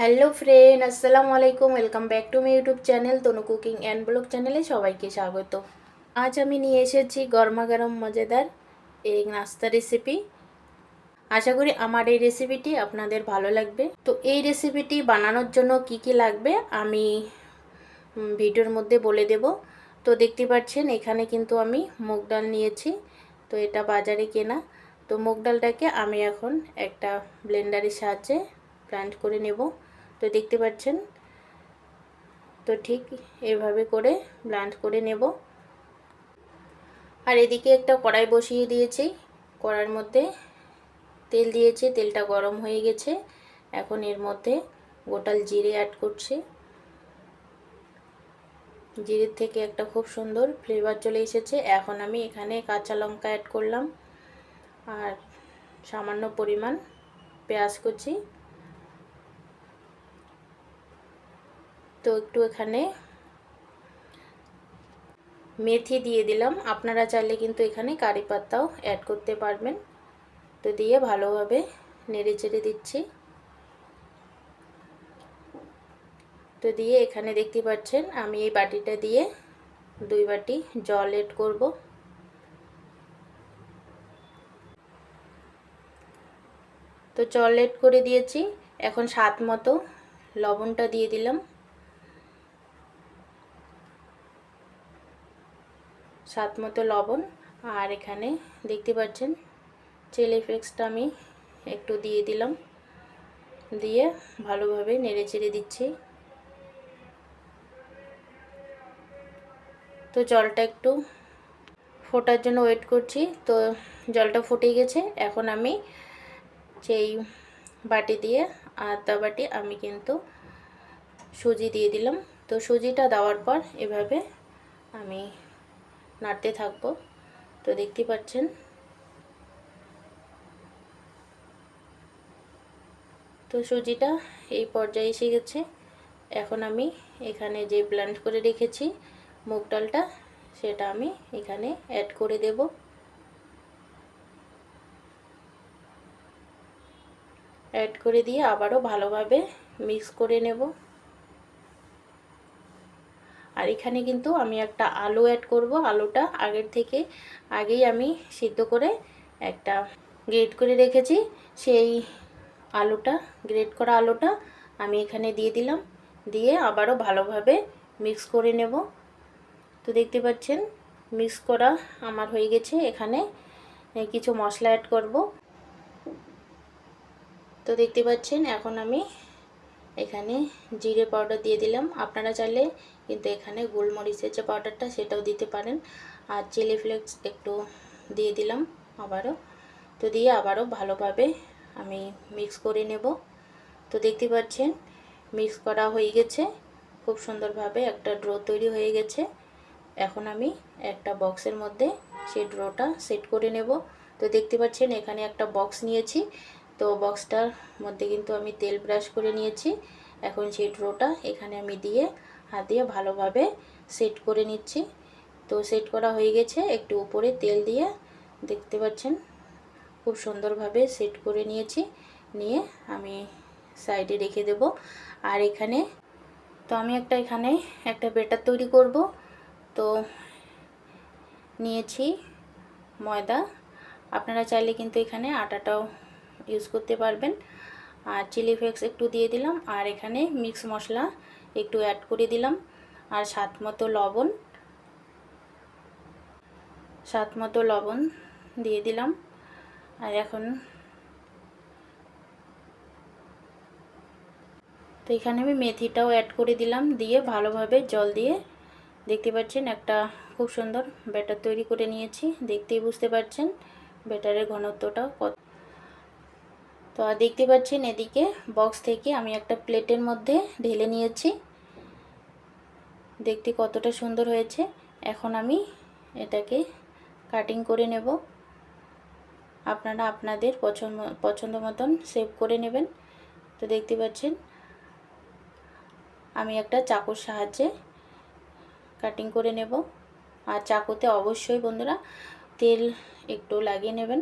Hello friend আসসালামু আলাইকুম welcome back to my YouTube channel Tanu cooking and blog চ্যানেলে সবাইকে স্বাগত। আজ আমি নিয়ে এসেছি গরমা গরম মজাদার এই নাস্তা রেসিপি আশা করি আমার এই রেসিপিটি আপনাদের ভালো লাগবে। তো এই রেসিপিটি বানানোর জন্য কি কি লাগবে আমি ভিডিওর মধ্যে বলে দেব। তো দেখতে পাচ্ছেন, এখানে কিন্তু আমি মুগ ডাল নিয়েছি। তো এটা বাজারে কেনা। তো মুগ ডালটাকে আমি এখন একটা ব্লেন্ডারের সাহায্যে ব্লেন্ড করে নেব। তো দেখতে পাচ্ছেন? তো ঠিক এভাবে করে ব্লেন্ড করে নেব। আর এদিকে একটা কড়াই বসিয়ে দিয়েছি। কড়াইয়ের মধ্যে তেল দিয়েছি, তেলটা গরম হয়ে গেছে। এখন এর মধ্যে গোটাল জিরে অ্যাড করছি। জিরের থেকে একটা খুব সুন্দর ফ্লেভার চলে এসেছে। এখন আমি এখানে কাঁচা লঙ্কা অ্যাড করলাম। আর সামান্য পরিমাণ পেঁয়াজ কুচি। তো একটু এখানে মেথি দিয়ে দিলাম। আপনারা চাইলে কিন্তু এখানে কারি পাতাও অ্যাড করতে পারবেন। তো দিয়ে ভালোভাবে নেড়ে চেড়ে দিচ্ছি। তো দিয়ে এখানে দেখতে পাচ্ছেন, আমি এই বাটিটা দিয়ে দুই বাটি জল এড করব। তো জল এড করে দিয়েছি। এখন স্বাদ মতো লবণটা দিয়ে দিলাম। স্বাদ মতো লবণ। আর এখানে দেখতে পাচ্ছেন চিলি ফ্লেক্সটা আমি একটু দিয়ে দিলাম। দিয়ে ভালোভাবে নেড়ে চেড়ে দিচ্ছি। তো জলটা একটু ফোটার জন্য ওয়েট করছি। তো জলটা ফুটে গেছে। এখন আমি সেই বাটি দিয়ে আদা বাটি আমি কিন্তু সুজি দিয়ে দিলাম। তো সুজিটা দেওয়ার পর এভাবে আমি নাড়তে থাকব। তো দেখতে পাচ্ছেন। তো সুজিটা এই পর্যায়ে এসে গেছে। এখন আমি এখানে যে ব্লেন্ড করে রেখেছি মুগ ডালটা, সেটা আমি এখানে অ্যাড করে দেব। অ্যাড করে দিয়ে আবারও ভালোভাবে মিক্স করে নেব। আর এখানে কিন্তু আমি একটা আলু অ্যাড করব আলুটা আগের থেকে আগেই আমি সিদ্ধ করে একটা গ্রেট করে রেখেছি। সেই আলুটা গ্রেট করা আলুটা আমি এখানে দিয়ে দিলাম। দিয়ে আবারও ভালোভাবে মিক্স করে নেব। তো দেখতে পাচ্ছেন মিক্স করা আমার হয়ে গেছে। এখানে কিছু মশলা অ্যাড করব। তো দেখতে পাচ্ছেন, এখন আমি এখানে জিরে পাউডার দিয়ে দিলাম। আপনারা চাইলে কিন্তু এখানে গোলমরিচের যে পাউডারটা সেটাও দিতে পারেন। আর চিলি ফ্লেক্স একটু দিয়ে দিলাম আবারও। তো দিয়ে আবারও ভালোভাবে আমি মিক্স করে নেব। তো দেখতে পাচ্ছেন, মিক্স করা হয়ে গেছে। খুব সুন্দরভাবে একটা ড্রো তৈরি হয়ে গেছে। এখন আমি একটা বক্সের মধ্যে সেই ড্রোটা সেট করে নেব। তো দেখতে পাচ্ছেন, এখানে একটা বক্স নিয়েছি। তো বক্সটার মধ্যে কিন্তু আমি তেল ব্রাশ করে নিয়েছি। এখন সেই ড্রোটা এখানে আমি দিয়ে হাত দিয়ে ভালোভাবে সেট করে নিচ্ছি। তো সেট করা হয়ে গেছে, একটু উপরে তেল দিয়ে দেখতে পাচ্ছেন, খুব সুন্দরভাবে সেট করে নিয়েছি। নিয়ে আমি সাইডে রেখে দেব। আর এখানে, তো আমি একটা এখানে একটা বেটার তৈরি করব। তো নিয়েছি ময়দা। আপনারা চাইলে কিন্তু এখানে আটাটাও ইউজ করতে পারবেন। আর চিলি ফ্লেক্স একটু দিয়ে দিলাম, আর এখানে মিক্স মশলা একটু অ্যাড করে দিলাম। আর স্বাদ মতো লবণ, স্বাদ মতো লবণ দিয়ে দিলাম। আর এখন তো এখানে আমি মেথিটাও অ্যাড করে দিলাম, দিয়ে ভালোভাবে জল দিয়ে দেখতে পাচ্ছেন একটা খুব সুন্দর ব্যাটার তৈরি করে নিয়েছি। দেখতেই বুঝতে পারছেন ব্যাটারের ঘনত্বটা কত তো দেখতে পাচ্ছেন এদিকে বক্স থেকে আমি একটা প্লেটের মধ্যে ঢেলে নিয়েছি। দেখতে কতটা সুন্দর হয়েছে। এখন আমি এটাকে কাটিং করে নেব। আপনারা আপনাদের পছন্দ পছন্দ মতন সেভ করে নেবেন। তো দেখতে পাচ্ছেন, আমি একটা চাকুর সাহায্যে কাটিং করে নেব। আর চাকুতে অবশ্যই বন্ধুরা তেল একটু লাগিয়ে নেবেন।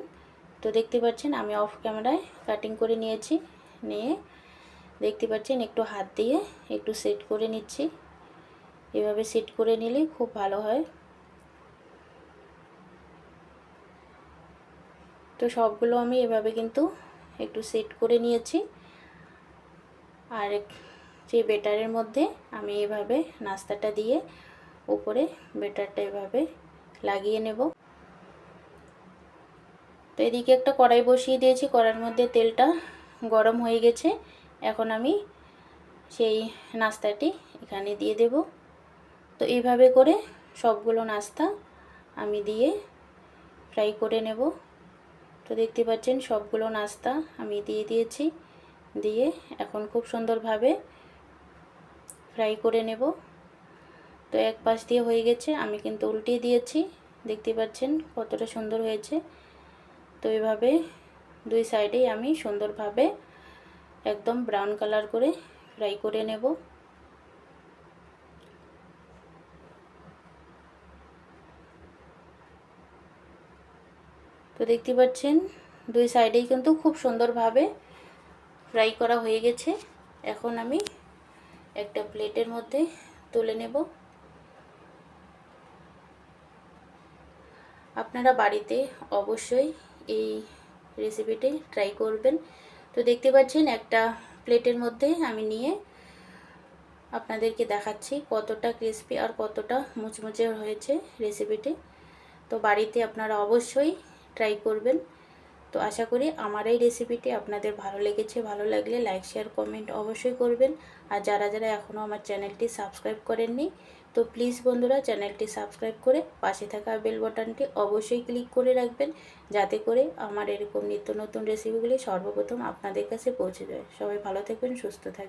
তো দেখতে পাচ্ছেন, আমি অফ ক্যামেরায় কাটিং করে নিয়েছি। নিয়ে দেখতে পাচ্ছেন, একটু হাত দিয়ে একটু সেট করে নিচ্ছি। এভাবে সেট করে নিলেই খুব ভালো হয়। তো সবগুলো আমি এভাবে কিন্তু একটু সেট করে নিয়েছি। আর যে বেটারের মধ্যে আমি এভাবে নাস্তাটা দিয়ে উপরে বেটারটা এভাবে লাগিয়ে নেব। তো এদিকে একটা কড়াই বসিয়ে দিয়েছি, কড়াইয়ের মধ্যে তেলটা গরম হয়ে গেছে। এখন আমি সেই নাস্তাটি এখানে দিয়ে দেব। তো এইভাবে করে সবগুলো নাস্তা আমি দিয়ে ফ্রাই করে নেব। তো দেখতে পাচ্ছেন সবগুলো নাস্তা আমি দিয়ে দিয়েছি। দিয়ে এখন খুব সুন্দরভাবে ফ্রাই করে নেব। তো এক পাশ দিয়ে হয়ে গেছে, আমি কিন্তু উল্টিয়ে দিয়েছি। দেখতে পাচ্ছেন কতটা সুন্দর হয়েছে। তো এভাবে দুই সাইডেই আমি সুন্দরভাবে একদম ব্রাউন কালার করে ফ্রাই করে নেব। তো দেখতে পাচ্ছেন, দুই সাইডেই কিন্তু খুব সুন্দরভাবে ফ্রাই করা হয়ে গেছে। এখন আমি একটা প্লেটের মধ্যে তুলে নেব। আপনারা বাড়িতে অবশ্যই এই রেসিপিটি ট্রাই করবেন। তো দেখতে পাচ্ছেন একটা প্লেটের মধ্যে আমি নিয়ে আপনাদেরকে দেখাচ্ছি কতটা ক্রিস্পি আর কতটা মুচমুচে হয়েছে রেসিপিটি তো বাড়িতে আপনারা অবশ্যই ট্রাই করবেন। তো আশা করি আমার এই রেসিপিটি আপনাদের ভালো লেগেছে, ভালো লাগলে লাইক শেয়ার কমেন্ট অবশ্যই করবেন। আর যারা যারা এখনও আমার চ্যানেলটি সাবস্ক্রাইব করেননি, তো প্লিজ বন্ধুরা চ্যানেলটি সাবস্ক্রাইব করে পাশে থাকা বেল বাটনটি অবশ্যই ক্লিক করে রাখবেন, যাতে করে আমার এরকম নিত্য নতুন রেসিপিগুলি সর্বপ্রথম আপনাদের কাছে পৌঁছে যায়। সবাই ভালো থাকবেন, সুস্থ থাকবেন।